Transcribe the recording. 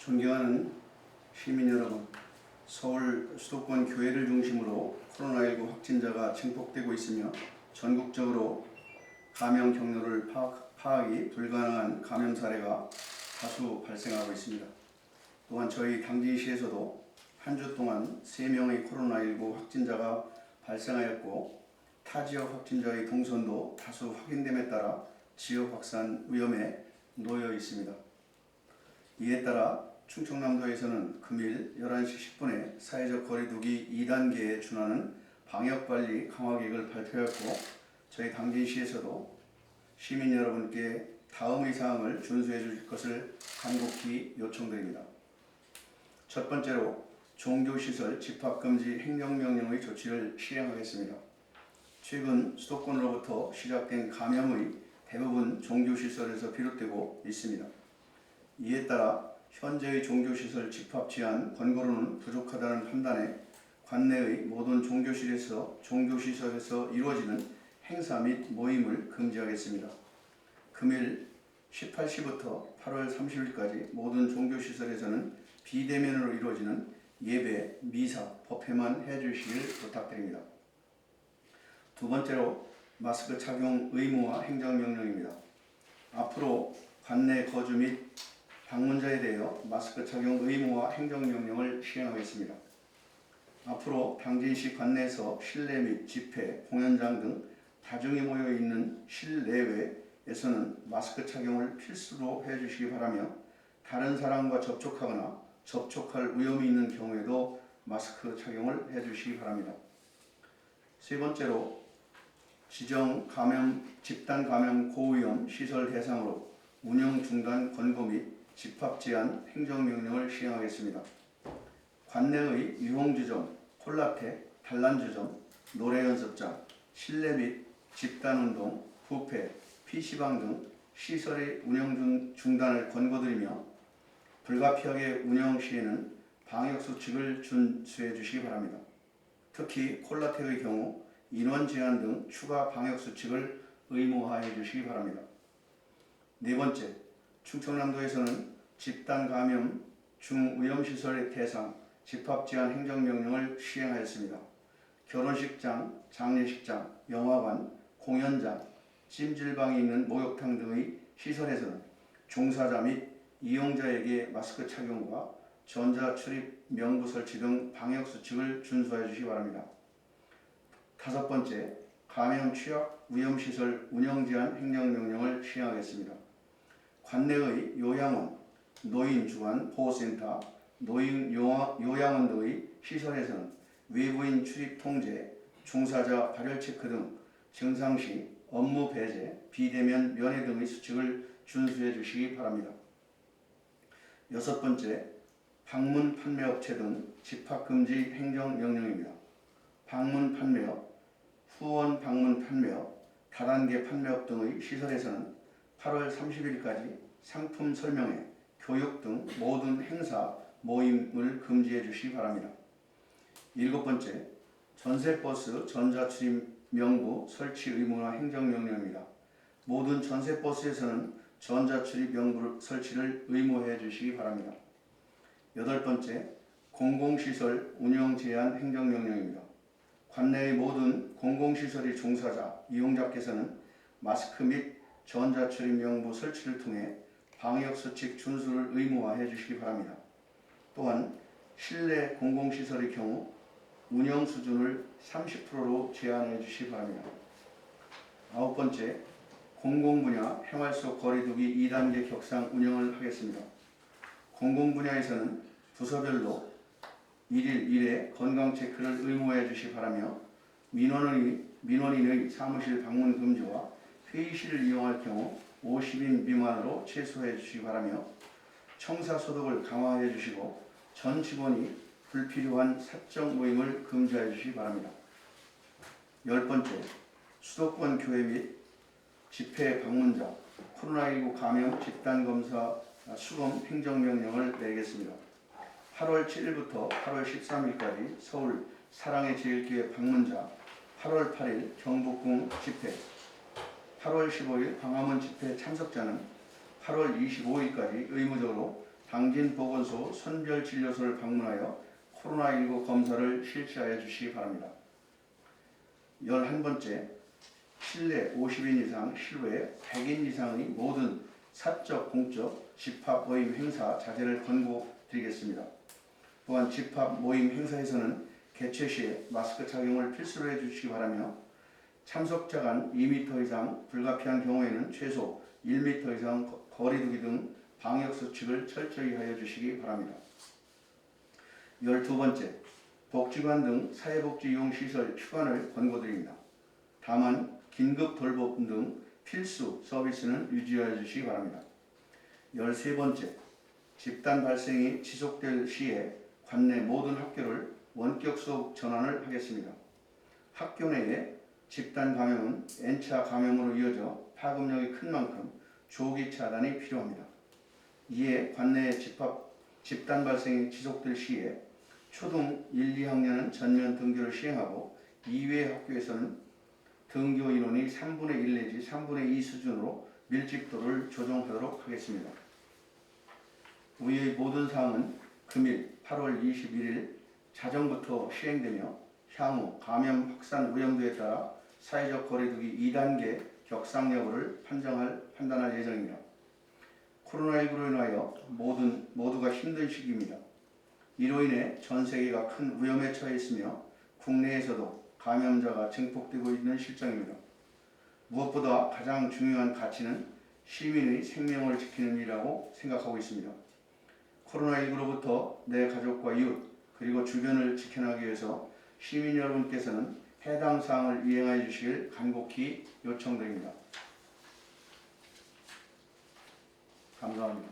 존경하는 시민 여러분, 서울 수도권 교회를 중심으로 코로나19 확진자가 증폭되고 있으며 전국적으로 감염 경로를 파악, 파악이 불가능한 감염 사례가 다수 발생하고 있습니다. 또한 저희 당진시에서도 한 주 동안 3명의 코로나19 확진자가 발생하였고 타 지역 확진자의 동선도 다수 확인됨에 따라 지역 확산 위험에 놓여 있습니다. 이에 따라 충청남도에서는 금일 11시 10분에 사회적 거리두기 2단계에 준하는 방역관리 강화 계획을 발표했고 저희 당진시에서도 시민 여러분께 다음의 사항을 준수해 주실 것을 간곡히 요청드립니다. 첫 번째로 종교시설 집합금지 행정명령의 조치를 시행하겠습니다. 최근 수도권으로부터 시작된 감염의 대부분 종교시설에서 비롯되고 있습니다. 이에 따라 현재의 종교시설 집합 제한 권고로는 부족하다는 판단에 관내의 모든 종교실에서 종교시설에서 이루어지는 행사 및 모임을 금지하겠습니다. 금일 18시부터 8월 30일까지 모든 종교시설에서는 비대면으로 이루어지는 예배, 미사, 법회만 해주시길 부탁드립니다. 두 번째로 마스크 착용 의무화 행정명령입니다. 앞으로 관내 거주 및 방문자에 대하여 마스크 착용 의무화 행정명령을 시행하겠습니다. 앞으로 당진시 관내에서 실내 및 집회, 공연장 등 다중이 모여 있는 실내외에서는 마스크 착용을 필수로 해주시기 바라며 다른 사람과 접촉하거나 접촉할 위험이 있는 경우에도 마스크 착용을 해주시기 바랍니다. 세 번째로 지정 감염 집단 감염 고위험 시설 대상으로 운영 중단 권고 및 집합 제한 행정명령을 시행하겠습니다. 관내의 유흥주점, 콜라테, 단란주점, 노래 연습장, 실내 및 집단운동, 부페, PC방 등 시설의 운영 중 중단을 권고드리며 불가피하게 운영 시에는 방역 수칙을 준수해 주시기 바랍니다. 특히 콜라텍의 경우 인원 제한 등 추가 방역 수칙을 의무화해 주시기 바랍니다. 네 번째, 충청남도에서는 집단 감염 중위험 시설의 대상 집합 제한 행정명령을 시행하였습니다. 결혼식장, 장례식장, 영화관, 공연장, 찜질방이 있는 목욕탕 등의 시설에서는 종사자 및 이용자에게 마스크 착용과 전자 출입 명부 설치 등 방역 수칙을 준수해 주시기 바랍니다. 다섯 번째, 감염 취약 위험 시설 운영 제한 행정명령을 시행하겠습니다. 관내의 요양원, 노인 주간 보호센터, 노인 요하- 요양원 등의 시설에서는 외부인 출입 통제, 종사자 발열 체크 등 증상 시 업무 배제, 비대면 면회 등의 수칙을 준수해 주시기 바랍니다. 여섯 번째, 방문 판매업체 등 집합금지 행정명령입니다. 방문 판매업, 후원 방문 판매업, 다단계 판매업 등의 시설에서는 8월 30일까지 상품 설명회, 교육 등 모든 행사, 모임을 금지해 주시기 바랍니다. 일곱 번째, 전세버스 전자출입 명부 설치 의무화 행정명령입니다. 모든 전세버스에서는 전자출입 명부 설치를 의무해 주시기 바랍니다. 여덟 번째, 공공시설 운영 제한 행정명령입니다. 관내의 모든 공공시설의 종사자, 이용자께서는 마스크 및 전자출입 명부 설치를 통해 방역수칙 준수를 의무화해 주시기 바랍니다. 또한 실내 공공시설의 경우 운영 수준을 30%로 제한해 주시기 바랍니다. 아홉 번째, 공공분야 생활 속 거리두기 2단계 격상 운영을 하겠습니다. 공공분야에서는 부서별로 1일 1회 건강 체크를 의무화해 주시기 바라며 민원의, 민원인의 사무실 방문 금지와 회의실을 이용할 경우 50인 미만으로 최소해 주시기 바라며 청사 소독을 강화해 주시고 전 직원이 불필요한 사적 모임을 금지해 주시기 바랍니다. 열 번째, 수도권 교회 및 집회 방문자 코로나19 감염 집단 검사 수검 행정명령을 내리겠습니다. 8월 7일부터 8월 13일까지 서울 사랑의 제일교회 방문자 8월 8일 경복궁 집회 8월 15일 광화문 집회 참석자는 8월 25일까지 의무적으로 당진 보건소 선별 진료소를 방문하여 코로나19 검사를 실시하여 주시기 바랍니다. 11번째 실내 50인 이상, 실외 100인 이상의 모든 사적, 공적, 집합 모임 행사 자제를 권고드리겠습니다. 또한 집합 모임 행사에서는 개최 시에 마스크 착용을 필수로 해주시기 바라며 참석자 간 2m 이상 불가피한 경우에는 최소 1m 이상 거- 거리두기 등 방역 수칙을 철저히 하여 주시기 바랍니다. 12번째 복지관 등 사회복지 이용 시설 휴관을 권고드립니다. 다만 긴급 돌봄 등 필수 서비스는 유지하여 주시기 바랍니다. 13번째 집단 발생이 지속될 시에 관내 모든 학교를 원격 수업 전환을 하겠습니다. 학교 내에 집단 감염은 N차 감염으로 이어져 파급력이 큰 만큼 조기 차단이 필요합니다. 이에 관내 집합 집단 발생이 지속될 시에 초등 1, 2학년은 전면 등교를 시행하고 이외 학교에서는 등교 인원이 3분의 1 내지 3분의 2 수준으로 밀집도를 조정하도록 하겠습니다. 위의 모든 사항은 금일 8월 21일 자정부터 시행되며 향후 감염 확산 위험도에 따라 사회적 거리두기 2단계 격상 여부를 판정할 판단할 예정입니다. 코로나19로 인하여 모든 모두가 힘든 시기입니다. 이로 인해 전 세계가 큰 위험에 처해 있으며 국내에서도 감염자가 증폭되고 있는 실정입니다. 무엇보다 가장 중요한 가치는 시민의 생명을 지키는 일이라고 생각하고 있습니다. 코로나19로부터 내 가족과 이웃 그리고 주변을 지켜나기 위해서 시민 여러분께서는 해당 사항을 이행하여 주시길 간곡히 요청드립니다. 감사합니다.